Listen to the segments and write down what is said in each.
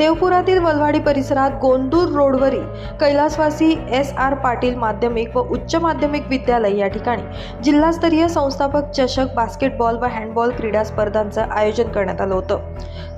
देवपुरातील वलवाडी परिसरात गोंदूर रोडवरील कैलासवासी एस आर पाटील माध्यमिक व उच्च माध्यमिक विद्यालय या ठिकाणी जिल्हास्तरीय संस्थापक चषक बास्केटबॉल व हँडबॉल क्रीडा स्पर्धांचं आयोजन करण्यात आलं होतं.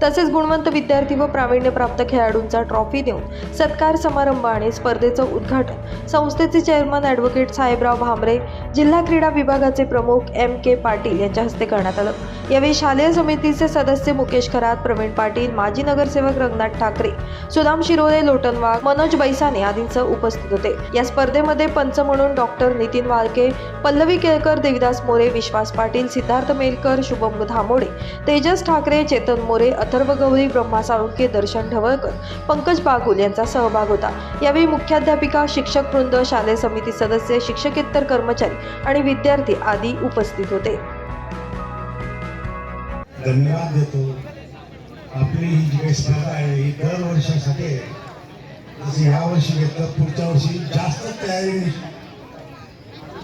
तसेच गुणवंत विद्यार्थी व प्रावीण्यप्राप्त खेळाडूंचा ट्रॉफी देऊन सत्कार समारंभ आणि स्पर्धेचं उद्घाटन संस्थेचे चेअरमन ॲडव्होकेट साहेबराव भामरे जिल्हा क्रीडा विभागाचे प्रमुख एम के पाटील यांच्या हस्ते करण्यात आलं. यावेळी शालेय समितीचे सदस्य मुकेश खरात प्रवीण पाटील माजी नगरसेवक रंगनाथ ठाकरे सुदाम शिरोळे लोटनवाघ मनोज बैसाने आदींसह उपस्थित होते. या स्पर्धेमध्ये पंच म्हणून डॉक्टर नितीन वाळके पल्लवी केळकर देविदास मोरे विश्वास पाटील सिद्धार्थ मेलकर शुभम धामोडे तेजस ठाकरे चेतन मोरे अथर्व गौरी ब्रह्मा साळुंके दर्शन ढवळकर पंकज बागुल यांचा सहभाग होता. यावेळी मुख्याध्यापिका शिक्षक वृंद शालेय समिती सदस्य शिक्षकेतर कर्मचारी आणि विद्यार्थी आदी उपस्थित होते. धन्यवाद देतो. आपली ही जी काही स्पर्धा आहे ही दर वर्षासाठी आहे. जसं ह्या वर्षी घेतलं पुढच्या वर्षी जास्त तयारी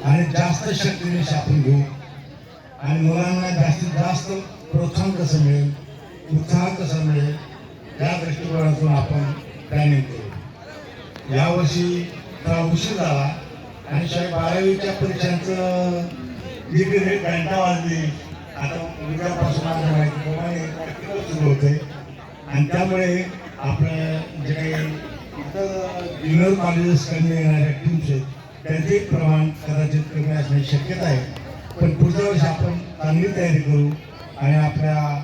आणि जास्त शक्तीने आपण घेऊ. आणि मुलांना जास्तीत जास्त प्रोत्साहन कसं मिळेल उत्साह कसा मिळेल या दृष्टिकोनातून आपण प्लॅनिंग करू. यावर्षी थोडा उशीर झाला आणि शाळेत बारावीच्या परीक्षांचं जी काही घंटा वाजली आता उद्यापासून माझ्या सुरू होते. आणि त्यामुळे आपलं जे काही इतर ज्युनियर कॉलेजेस कमी येणाऱ्या टीम्स आहेत त्यांचे प्रमाण कदाचित कमी असण्याची शक्यता आहे. पण पुढच्या वर्षी आपण चांगली तयारी करू आणि आपल्या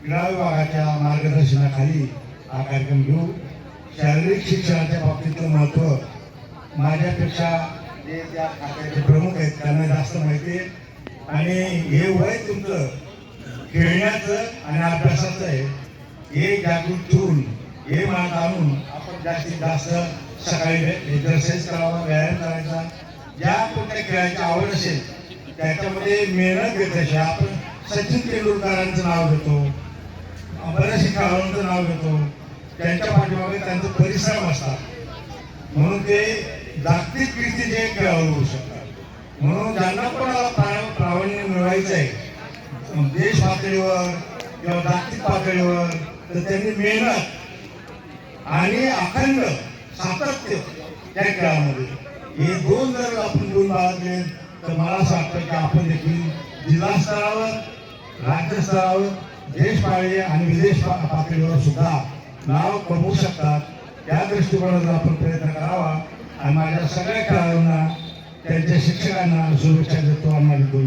क्रीडा विभागाच्या मार्गदर्शनाखाली हा कार्यक्रम घेऊ. शारीरिक शिक्षणाच्या बाबतीतलं महत्त्व माझ्यापेक्षा जे त्या खात्याचे प्रमुख आहेत त्यांना जास्त माहिती आहे. आणि हे वय तुमचं खेळण्याचं आणि अभ्यासाचं आहे. हे जागृत ठेवून हे मनात आणून आपण जास्तीत जास्त सकाळी एक्सरसाइज करावा व्यायाम करायचा. ज्या कुठल्या खेळाची आवड असेल त्याच्यामध्ये मेहनत घेतल्याशिवाय आपण सचिन तेंडुलकरांचं नाव घेतो बऱ्याचशा खेळाडूंचं नाव घेतो. त्यांच्या पाठीमागे त्यांचं परिश्रम असतात. म्हणून ते जागतिक कीर्तीचे खेळाडू होऊ शकतात. म्हणून ज्यांना कोणाला देश पातळीवर किंवा जागतिक पातळीवर तर त्यांनी मेहनत आणि अखंड सातत्य त्या खेळामध्ये. हे दोन जर आपण दोन बाळगले तर मला असं वाटतं की आपण देखील जिल्हा स्तरावर राज्य स्तरावर देश पाळी आणि विदेश पातळीवर सुद्धा नाव कमवू शकतात. त्या दृष्टिकोनातून आपण प्रयत्न करावा आणि माझ्या सगळ्या खेळाडूंना त्यांच्या शिक्षकांना शुभेच्छा देतो आम्हाला माझी दोन